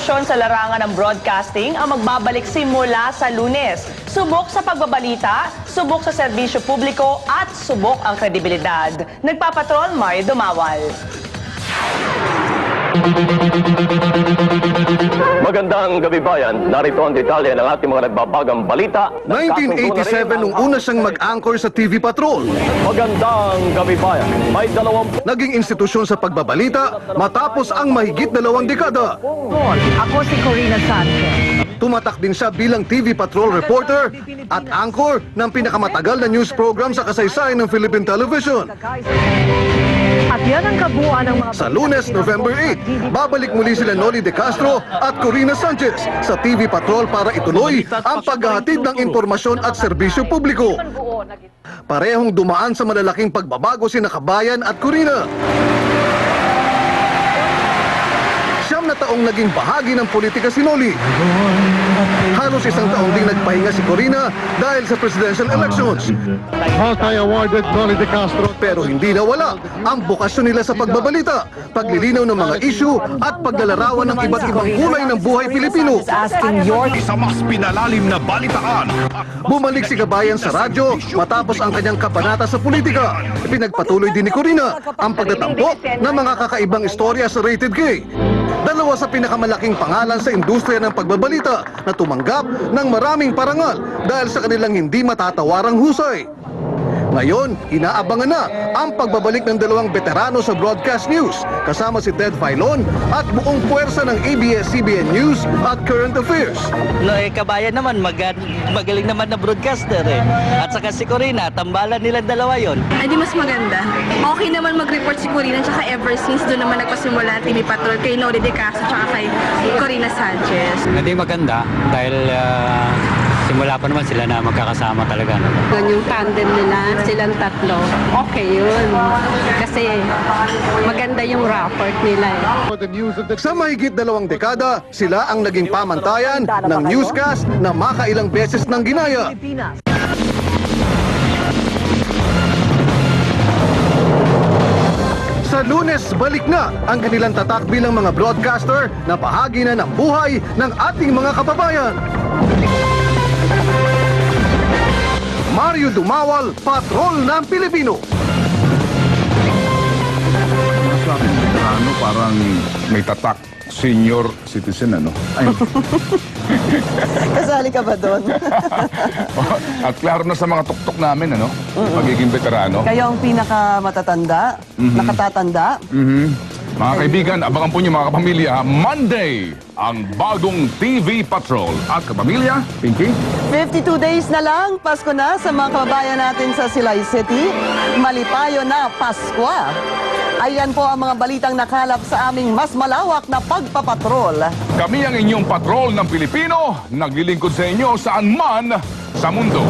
institusyon sa larangan ng broadcasting ang magbabalik simula sa lunes. Subok sa pagbabalita, subok sa serbisyo publiko at subok ang kredibilidad. Nagpapatrol, Mario Dumawal. Magandang gabi bayan. Narito ang detalye ng ating mga nagbabagang balita. 1987 nung una siyang mag-anchor sa TV Patrol. Magandang gabi bayan. May dalawang Naging institusyon sa pagbabalita matapos ang mahigit dalawang dekada. Ako si Corina Sanchez. Tumatak din siya bilang TV Patrol reporter at anchor ng pinakamatagal na news program sa kasaysayan ng Philippine Television. At yan ang kabuuan ng mga... Sa lunes, November 8, babalik muli sila Noli De Castro at Corina Sanchez sa TV Patrol para ituloy ang paghahatid ng impormasyon at serbisyo publiko. Parehong dumaan sa malalaking pagbabago si Nakabayan at Corina. Taong naging bahagi ng politika si Noli. Halos isang taong ding nagpahinga si Corina dahil sa presidential elections. Multi-awarded Noli De Castro. Pero hindi nawala ang bukasyon nila sa pagbabalita, paglilinaw ng mga issue at paglalarawan ng iba't ibang kulay ng buhay Pilipino. Asking your... sa mas pinalalim na balitaan. Bumalik si Kabayan sa radyo matapos ang kanyang kabanata sa politika. Pinagpatuloy din ni Corina ang pagtatampo ng mga kakaibang istorya sa Rated K. Dalawa sa pinakamalaking pangalan sa industriya ng pagbabalita na tumanggap ng maraming parangal dahil sa kanilang hindi matatawarang husay. Ngayon, inaabangan na ang pagbabalik ng dalawang veterano sa broadcast news kasama si Ted Filon at buong puwersa ng ABS-CBN News at Current Affairs. No, eh, kabayan naman, maga- magaling naman na broadcaster eh. At saka si Corina, tambalan nilang dalawa yon. Ay di mas maganda. Okay naman mag-report si Corina tsaka ever since doon naman nagpasimula ang TV Patrol kay Nori De Castro tsaka kay Corina Sanchez. Hindi maganda dahil ah, simula pa naman sila na magkakasama talaga. No? Doon yung tandem nila, silang tatlo. Okay yun. Kasi maganda yung rapport nila eh. Sa mahigit dalawang dekada, sila ang naging pamantayan ng newscast na makailang beses ng ginaya. Sa lunes, balik na ang kanilang tatak bilang mga broadcaster na bahagi na ng buhay ng ating mga kababayan. Mario Dumawal, Patrol ng Pilipino. Sabi ng ano, parang may tatak. Senior citizen, ano? Ay, Kasali ka ba doon? At klaro na sa mga tuktok namin, ano? Magiging veterano. Kayo ang pinaka matatanda, nakatatanda. Mhm. Mga kaibigan, abangan po niyo mga kapamilya, Monday, ang bagong TV Patrol. At kapamilya, Pinky? 52 days na lang, Pasko na sa mga kababayan natin sa Silay City. Malipayo na Pasko. Ayan po ang mga balitang nakalap sa aming mas malawak na pagpapatrol. Kami ang inyong patrol ng Pilipino, naglilingkod sa inyo saan man sa mundo.